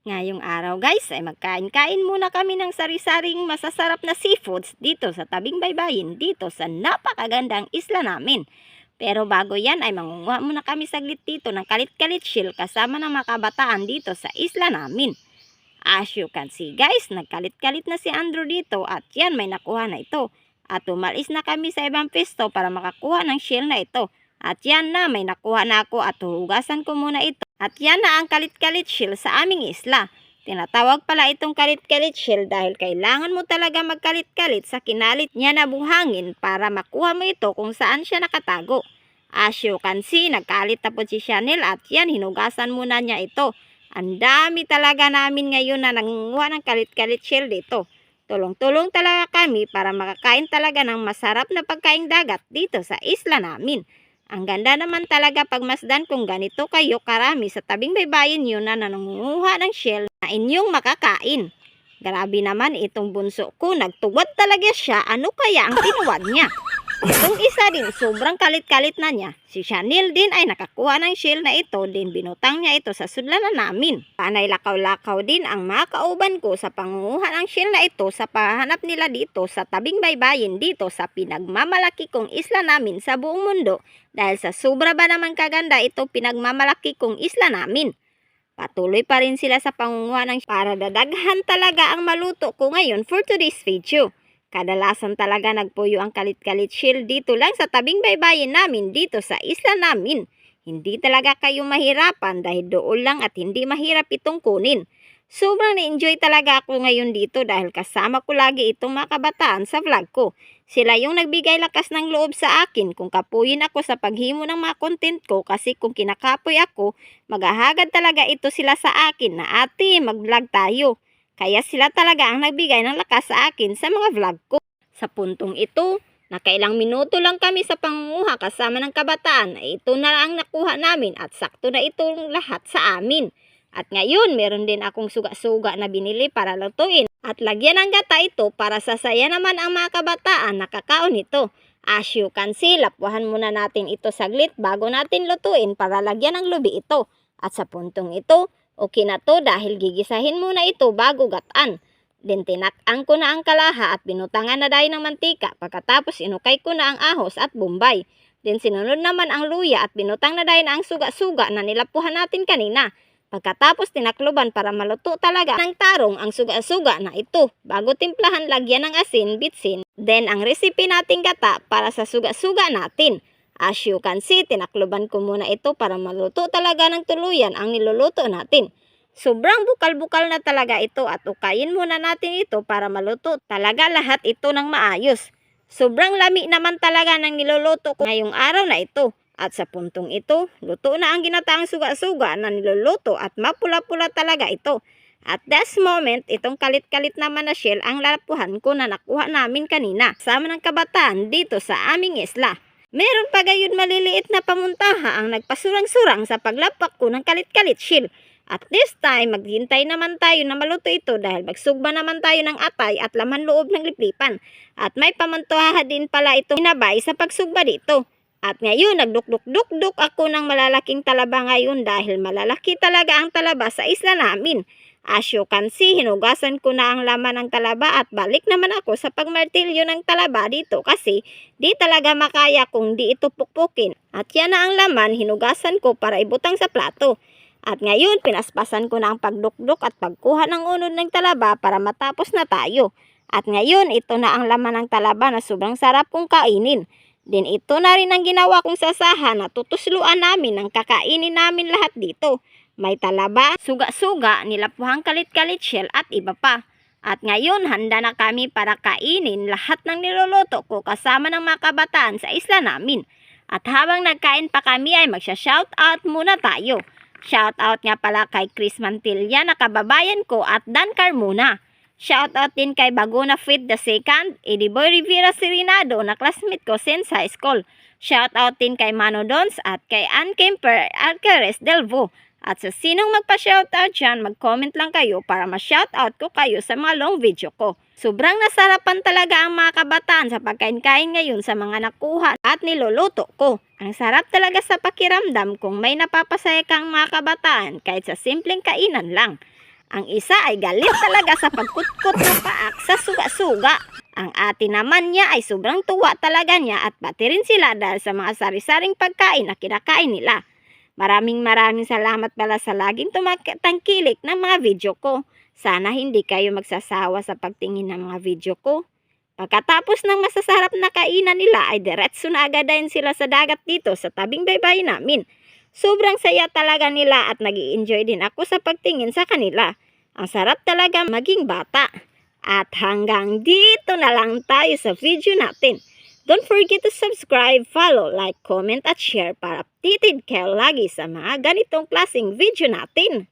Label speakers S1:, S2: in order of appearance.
S1: Ngayong araw guys ay magkain-kain muna kami ng sari-saring masasarap na seafoods dito sa tabing baybayin dito sa napakagandang isla namin. Pero bago yan ay mangunguha muna kami saglit dito ng kalit-kalit shield kasama ng mga kabataan dito sa isla namin. As you can see guys, nagkalit-kalit na si Andrew dito at yan may nakuha na ito. At umalis na kami sa ibang pisto para makakuha ng shield na ito. At yan na, may nakuha na ako at huhugasan ko muna ito. At yan na ang kalit-kalit shield sa aming isla. Tinatawag pala itong kalit-kalit shield dahil kailangan mo talaga magkalit-kalit sa kinalit niya na buhangin para makuha mo ito kung saan siya nakatago. As you can see, nagkalit na po si Chanel at yan, hinugasan muna niya ito. Ang dami talaga namin ngayon na nangunguha ng kalit-kalit shield dito. Tulong-tulong talaga kami para makakain talaga ng masarap na pagkaing dagat dito sa isla namin. Ang ganda naman talaga pagmasdan kung ganito kayo karami sa tabing baybayin nyo na nanunguha ng shell na inyong makakain. Grabe naman itong bunso ko, nagtuwad talaga siya, ano kaya ang tinuwad niya? Itong isa din, sobrang kalit-kalit na niya. Si Chanel din ay nakakuha ng shell na ito, din binutang niya ito sa sudlanan namin. Panay lakaw-lakaw din ang mga kauban ko sa pangunguha ng shell na ito sa pahanap nila dito sa tabing baybayin dito sa pinagmamalaki kong isla namin sa buong mundo dahil sa sobra ba naman kaganda ito pinagmamalaki kong isla namin. Patuloy pa rin sila sa pangunguha ng para dadaghan talaga ang maluto ko ngayon for today's video. Kadalasan talaga nagpuyo ang kalit-kalit shield dito lang sa tabing baybayin namin dito sa isla namin. Hindi talaga kayo mahirapan dahil doon lang at hindi mahirap itong kunin. Sobrang na-enjoy talaga ako ngayon dito dahil kasama ko lagi itong mga kabataan sa vlog ko. Sila yung nagbigay lakas ng loob sa akin kung kapuyin ako sa paghimo ng mga content ko kasi kung kinakapoy ako, maghahagad talaga ito sila sa akin na ate, mag-vlog tayo. Kaya sila talaga ang nagbigay ng lakas sa akin sa mga vlog ko. Sa puntong ito, nakailang minuto lang kami sa pangunguha kasama ng kabataan ito na ang nakuha namin at sakto na itong lahat sa amin. At ngayon, meron din akong suga-suga na binili para lutuin at lagyan ng gata ito para sasaya naman ang mga kabataan na kakaon nito. As you can see, lapuhan muna natin ito saglit bago natin lutuin para lagyan ng lubi ito. At sa puntong ito, okay na to dahil gigisahin muna ito bago gataan. Then tinakang ko na ang kalaha at binutangan na dahil ng mantika pagkatapos inukay ko na ang ahos at bombay. Then sinunod naman ang luya at binutang na dahil ang suga-suga na nilapuhan natin kanina. Pagkatapos tinakloban para maluto talaga ng tarong ang suga-suga na ito bago timplahan lagyan ng asin, bitsin. Then ang recipe nating gata para sa suga-suga natin. As you can see, tinakloban ko muna ito para maluto talaga ng tuluyan ang niluluto natin. Sobrang bukal-bukal na talaga ito at ukayin muna natin ito para maluto talaga lahat ito ng maayos. Sobrang lami naman talaga ng niluluto ko ngayong araw na ito. At sa puntong ito, luto na ang ginataang suga-suga na niluluto at mapula-pula talaga ito. At this moment, itong kalit-kalit naman na shell ang lapuhan ko na nakuha namin kanina. Sama ng kabataan dito sa aming isla. Meron pa gayon maliliit na pamuntaha ang nagpasurang-surang sa paglapak ko ng kalit-kalit shell. At this time, maghintay naman tayo na maluto ito dahil magsugba naman tayo ng atay at laman loob ng liplipan. At may pamuntaha din pala itong hinabay sa pagsugba dito. At ngayon, nagdukduk-dukduk ako ng malalaking talaba ngayon dahil malalaki talaga ang talaba sa isla namin. As you can see, hinugasan ko na ang laman ng talaba at balik naman ako sa pagmartilyo ng talaba dito kasi di talaga makaya kung di ito pukpukin. At yan na ang laman, hinugasan ko para ibutang sa plato. At ngayon, pinaspasan ko na ang pagdukduk at pagkuha ng unod ng talaba para matapos na tayo. At ngayon, ito na ang laman ng talaba na sobrang sarap kong kainin. Din ito na rin ang ginawa kong sasahan na tutusluan namin ng kakainin namin lahat dito. May talaba, suga-suga, nilapuhang kalit-kalit shell at iba pa. At ngayon, handa na kami para kainin lahat ng niluluto ko kasama ng mga kabataan sa isla namin. At habang nagkain pa kami ay magsha-shoutout muna tayo. Shoutout nga pala kay Chris Mantilla na kababayan ko at Dan Carmona. Shoutout din kay Baguna Fit the Second, Ediboy Rivera Serenado na classmate ko since high school. Shoutout din kay Mano Dons at kay Ann Kemper Alcares Delvo. At sa sinong magpa-shoutout dyan, mag-comment lang kayo para ma-shoutout ko kayo sa mga long video ko. Sobrang nasarapan talaga ang mga kabataan sa pagkain-kain ngayon sa mga nakuha at niluluto ko. Ang sarap talaga sa pakiramdam kung may napapasaya kang mga kabataan kahit sa simpleng kainan lang. Ang isa ay galit talaga sa pagkutkot ng paak sa suga-suga. Ang ate naman niya ay sobrang tuwa talaga niya at pati rin sila dahil sa mga sari-saring pagkain na kinakain nila. Maraming maraming salamat pala sa laging tumatangkilik ng mga video ko. Sana hindi kayo magsasawa sa pagtingin ng mga video ko. Pagkatapos ng masasarap na kainan nila ay diretso na agad din sila sa dagat dito sa tabing baybay namin. Sobrang saya talaga nila at nag enjoy din ako sa pagtingin sa kanila. Ang sarap talaga maging bata. At hanggang dito na lang tayo sa video natin. Don't forget to subscribe, follow, like, comment at share para updated kayo lagi sa mga ganitong klaseng video natin.